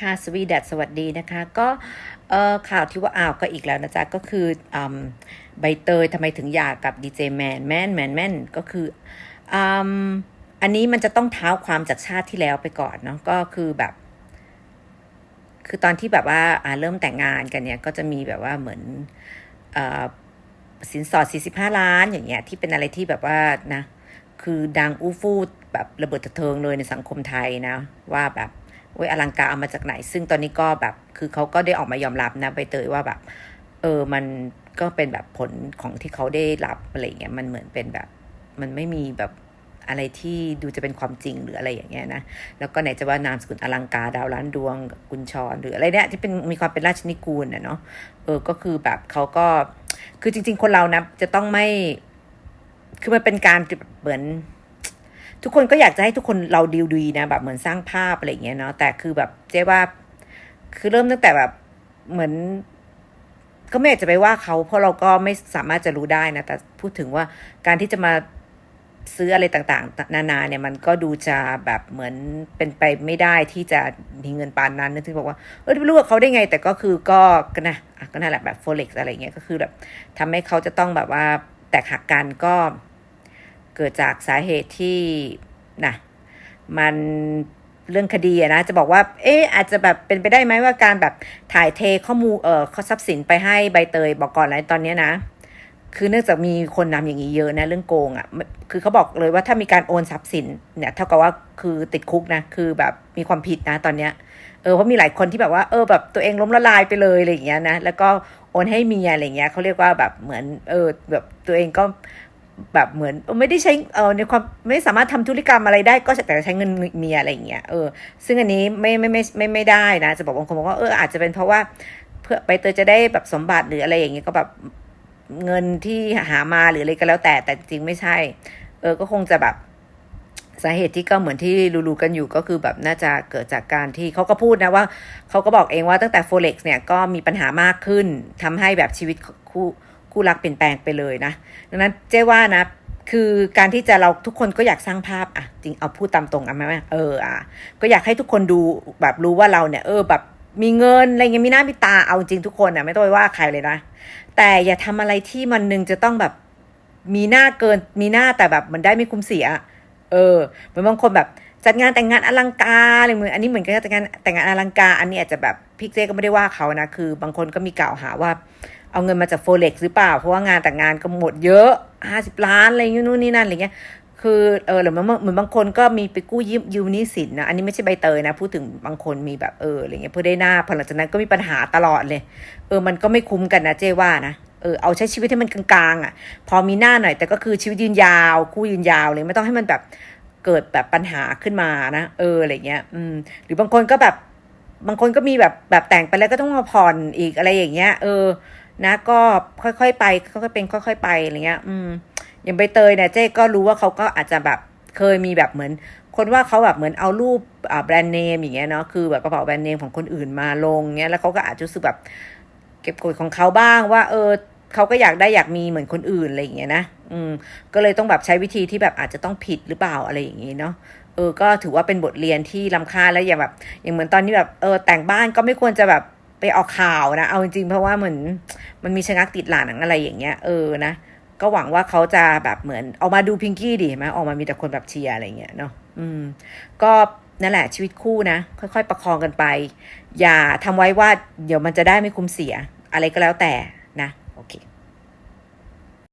ค่ะสวีดัสสวัสดีนะคะ ก็เข่าวที่ว่าอ้าวก็อีกแล้วนะจ๊ะ ก็คืออใบเตยทำไมถึงหย่ากับดีเจแมนแมนแมนแมนก็คือออันนี้มันจะต้องเท้าความจากชาติที่แล้วไปก่อนเนาะก็คือแบบ คือตอนที่แบบว่าเริ่มแต่งงานกันเนี่ย ก็จะมีแบบว่าเหมือนอสินสอด 45 ล้านอย่างเงี้ยที่เป็นอะไรที่แบบว่านะ คือดังอู้ฟู่แบบระเบิดเถิดเทิงเลยในสังคมไทยนะ ว่าแบบ โอ้ยอลังการเอามาจากไหน ซึ่งตอนนี้ก็แบบคือเขาก็ได้ออกมายอมรับนะใบเตยว่าแบบ เออมันก็เป็นแบบผลของที่เขาได้รับอะไรเงี้ยมันเหมือนเป็นแบบ มันไม่มีแบบอะไรที่ดูจะเป็นความจริงหรืออะไรอย่างเงี้ยนะ แล้วก็ไหนจะว่านามสกุลอลังการดาวล้านดวงกุญชรหรืออะไรเนี่ยที่เป็นมีความเป็นราชนิกูลนะเนาะเออก็คือแบบเขาก็คือจริง ๆ คนเรานะจะต้องไม่ คือมันเป็นการเหมือน ทุกคนก็อยากจะให้ทุกคนเราดีดีนะแบบเหมือนสร้างภาพอะไรเงี้ยเนาะแต่คือแบบเจ๊ว่า คือเริ่มตั้งแต่แบบเหมือน ก็ไม่อยากจะไปว่าเขาเพราะเราก็ไม่สามารถจะรู้ได้นะแต่พูดถึงว่าการที่จะมาซื้ออะไรต่างๆ นานาเนี่ยมันก็ดูจะแบบเหมือนเป็นไปไม่ได้ที่จะมีเงินปานนั้นนึกถึงบอกว่าเออไม่รู้ว่าเขาได้ไง แต่ก็คือก็ก็นะก็นั่นแหละแบบโฟเล็กอะไรเงี้ยก็คือแบบทำให้เขาจะต้องแบบว่าแตกหักกันก็ เกิดจากสาเหตุที่นะมันเรื่องคดีอะนะจะบอกว่า เอ๊ะอาจจะแบบเป็นไปได้ไหมว่าการแบบถ่ายเทข้อมูลเออข้อทรัพย์สินไปให้ใบเตยบอกก่อนเลยตอนนี้นะ คือเนื่องจากมีคนนำอย่างนี้เยอะนะเรื่องโกงอะ่ะคือเขาบอกเลยว่าถ้ามีการโอนทรัพย์สินเนี่ยเท่ากับว่าคือติดคุกนะคือแบบมีความผิดนะตอนเนี้ยเออเพราะมีหลายคนที่แบบว่าเออแบบตัวเองล้มละลายไปเลยอะไรอย่างเงี้ยนะแล้วก็โอนให้เมียอะไรเงี้ยเขาเรียกว่าแบบเหมือนเออแบบตัวเองก็ แบบเหมือนไม่ได้ใช้เออในความไม่สามารถทำธุรกรรมอะไรได้ก็แต่ใช้เงินเมียอะไรอย่างเงี้ยเออซึ่งอันนี้ไม่ไม่ไม่ไม่ไม่ได้นะ จะบอกบางคนบอกว่าเอออาจจะเป็นเพราะว่าเพื่อไปเตยจะได้แบบสมบัติหรืออะไรอย่างเงี้ยก็แบบเงินที่หามาหรืออะไรก็แล้วแต่แต่จริงไม่ใช่ เออก็คงจะแบบสาเหตุที่ก็เหมือนที่รู้ๆกันอยู่ก็คือแบบน่าจะเกิดจากการที่เขาก็พูดนะว่าเขาก็บอกเองว่าตั้งแต่โฟเล็กเนี่ยก็มีปัญหามากขึ้นทำให้แบบชีวิตคู่ คู่รักเปลี่ยนแปลงไปเลยนะ ดังนั้นเจ๊ว่านะคือการที่จะเราทุกคนก็อยากสร้างภาพอะจริงเอาพูดตามตรงอะไหมเอออะก็อยากให้ทุกคนดูแบบรู้ว่าเราเนี่ย เออแบบมีเงินอะไรเงี้ยมีหน้ามีตาเอาจริงทุกคนอะไม่ต้องไปว่าใครเลยนะ แต่อย่าทำอะไรที่มันนึงจะต้องแบบมีหน้าเกินมีหน้าแต่แบบมันได้ไม่คุ้มเสีย เออเหมือนบางคนแบบจัดงานแต่งงานอลังการอะไรเหมือนอันนี้เหมือนกันจัดงานแต่งงานอลังการอันนี้อาจจะแบบพี่เจก็ไม่ได้ว่าเขานะคือบางคนก็มีกล่าวหาว่า เอาเงินมาจากโฟเล็กหรือเปล่า เพราะว่างานแต่งงานก็หมดเยอะห้าสิบล้านอะไรอย่างนู้นนี่นั่นอะไรเงี้ยคือเออหรือมันเหมือนบางคนก็มีไปกู้ยืมยืมหนี้สินนะอันนี้ไม่ใช่ใบเตยนะ พูดถึงบางคนมีแบบเอออะไรเงี้ยเพื่อได้หน้าพอหลังจากนั้นก็มีปัญหาตลอดเลย เออมันก็ไม่คุ้มกันนะเจ้ว่านะเออเอาใช้ชีวิตให้มันกลางๆอะ พอมีหน้าหน่อยแต่ก็คือชีวิตยืนยาว คู่ยืนยาวเลยไม่ต้องให้มันแบบเกิดแบบปัญหาขึ้นมานะ เอออะไรเงี้ยอืมหรือบางคนก็แบบบางคนก็มีแบบแบบแต่งไปแล้วก็ต้องมาผ่อนอีกอะไรอย่างเงี้ย เออ นะก็ค่อยๆไปค่อยๆเป็นค่อย ๆ ไปอะไรเงี้ย อืมอย่างใบเตยเนี่ยเจ๊ก็รู้ว่าเขาก็อาจจะแบบเคยมีแบบเหมือน คนว่าเขาแบบเหมือนเอารูปแบรนด์เนมอย่างเงี้ยเนาะคือแบบกระเป๋าแบรนด์เนมของคนอื่นมาลงเงี้ยแล้วเขาก็อาจจะรู้สึกแบบเก็บกดของเขาบ้างว่า เออเขาก็อยากได้อยากมีเหมือนคนอื่นอะไรอย่างเงี้ยนะอืมก็เลยต้องแบบใช้วิธีที่แบบอาจจะต้องผิดหรือเปล่าอะไรอย่างงี้เนาะเออก็ถือว่าเป็นบทเรียนที่ล้ำค่าแล้วอย่างแบบ อย่างเหมือนตอนนี้แบบเออแต่งบ้านก็ไม่ควรจะแบบ ไปออกข่าวนะ เอาจริงๆเพราะว่าเหมือนมันมีชะงักติดหลานอะไรอย่างเงี้ย เออนะ ก็หวังว่าเขาจะแบบเหมือนออกมาดูพิงกี้ดิไหมออกมามีแต่คนแบบเชียร์อะไรเงี้ยเนาะ อืม ก็นั่นแหละชีวิตคู่นะ ค่อย ๆ ประคองกันไป อย่าทำไว้ว่าเดี๋ยวมันจะได้ไม่คุ้มเสีย อะไรก็แล้วแต่